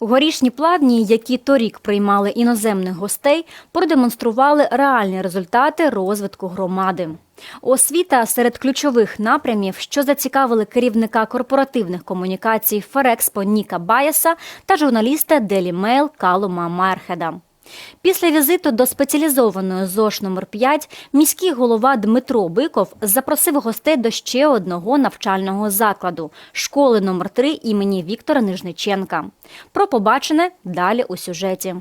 Горішні плавні, які торік приймали іноземних гостей, продемонстрували реальні результати розвитку громади. Освіта серед ключових напрямів, що зацікавили керівника корпоративних комунікацій Ферекспо Ніка Баяса та журналіста Делі Мейл Калума Мархеда. Після візиту до спеціалізованої ЗОШ номер 5 міський голова Дмитро Биков запросив гостей до ще одного навчального закладу школи номер 3 імені Віктора Нижниченка. Про побачене далі у сюжеті.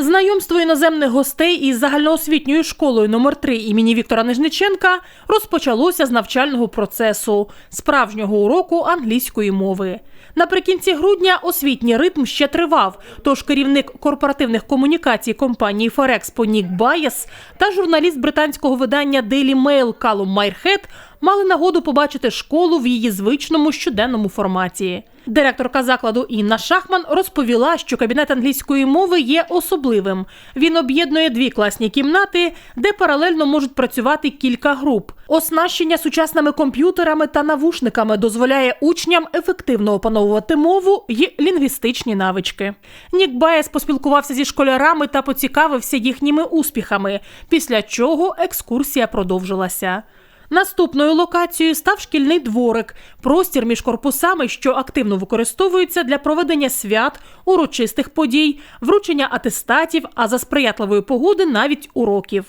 Знайомство іноземних гостей із загальноосвітньою школою номер 3 імені Віктора Нижниченка розпочалося з навчального процесу справжнього уроку англійської мови. Наприкінці грудня освітній ритм ще тривав. Тож керівник корпоративних комунікацій компанії Форекспо Нік Байес та журналіст британського видання Daily Mail Калум Майрхет мали нагоду побачити школу в її звичному щоденному форматі. Директорка закладу Інна Шахман розповіла, що кабінет англійської мови є особливим. Він об'єднує дві класні кімнати, де паралельно можуть працювати кілька груп. Оснащення сучасними комп'ютерами та навушниками дозволяє учням ефективно опановувати мову й лінгвістичні навички. Нік Байес поспілкувався зі школярами та поцікавився їхніми успіхами, після чого екскурсія продовжилася. Наступною локацією став шкільний дворик, простір між корпусами, що активно використовується для проведення свят, урочистих подій, вручення атестатів, а за сприятливої погоди навіть уроків.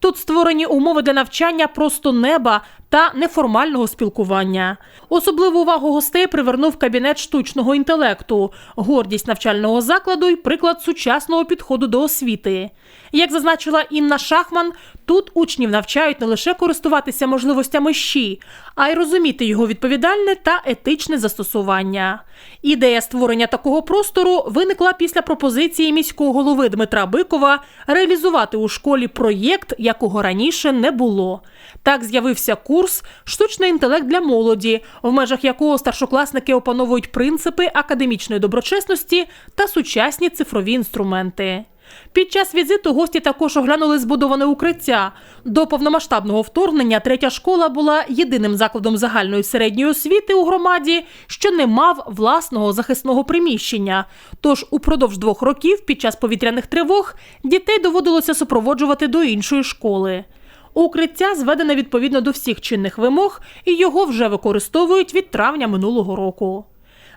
Тут створені умови для навчання просто неба та неформального спілкування. Особливу увагу гостей привернув кабінет штучного інтелекту, гордість навчального закладу і приклад сучасного підходу до освіти. Як зазначила Інна Шахман, тут учнів навчають не лише користуватися можливостями щі, а й розуміти його відповідальне та етичне застосування. Ідея створення такого простору виникла після пропозиції міського голови Дмитра Бикова реалізувати у школі проєкт, якого раніше не було. Так з'явився курс Штучний інтелект для молоді, в межах якого старшокласники опановують принципи академічної доброчесності та сучасні цифрові інструменти. Під час візиту гості також оглянули збудоване укриття. До повномасштабного вторгнення третя школа була єдиним закладом загальної середньої освіти у громаді, що не мав власного захисного приміщення. Тож упродовж двох років під час повітряних тривог дітей доводилося супроводжувати до іншої школи. Укриття зведене відповідно до всіх чинних вимог, і його вже використовують від травня минулого року.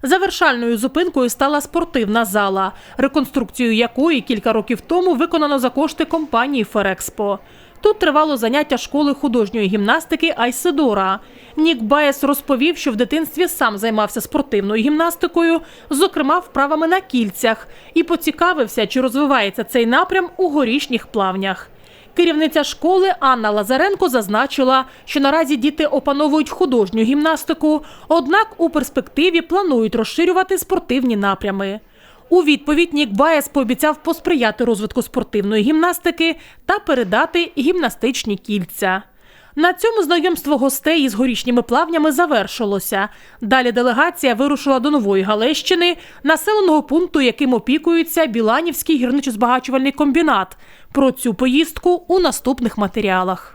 Завершальною зупинкою стала спортивна зала, реконструкцію якої кілька років тому виконано за кошти компанії Ферекспо. Тут тривало заняття школи художньої гімнастики Айседора. Нік Баєс розповів, що в дитинстві сам займався спортивною гімнастикою, зокрема вправами на кільцях, і поцікавився, чи розвивається цей напрям у горішніх плавнях. Керівниця школи Анна Лазаренко зазначила, що наразі діти опановують художню гімнастику, однак у перспективі планують розширювати спортивні напрями. У відповідь Нік Баєс пообіцяв посприяти розвитку спортивної гімнастики та передати гімнастичні кільця. На цьому знайомство гостей із горішніми плавнями завершилося. Далі делегація вирушила до Нової Галещини, населеного пункту, яким опікується Біланівський гірничо-збагачувальний комбінат. Про цю поїздку у наступних матеріалах.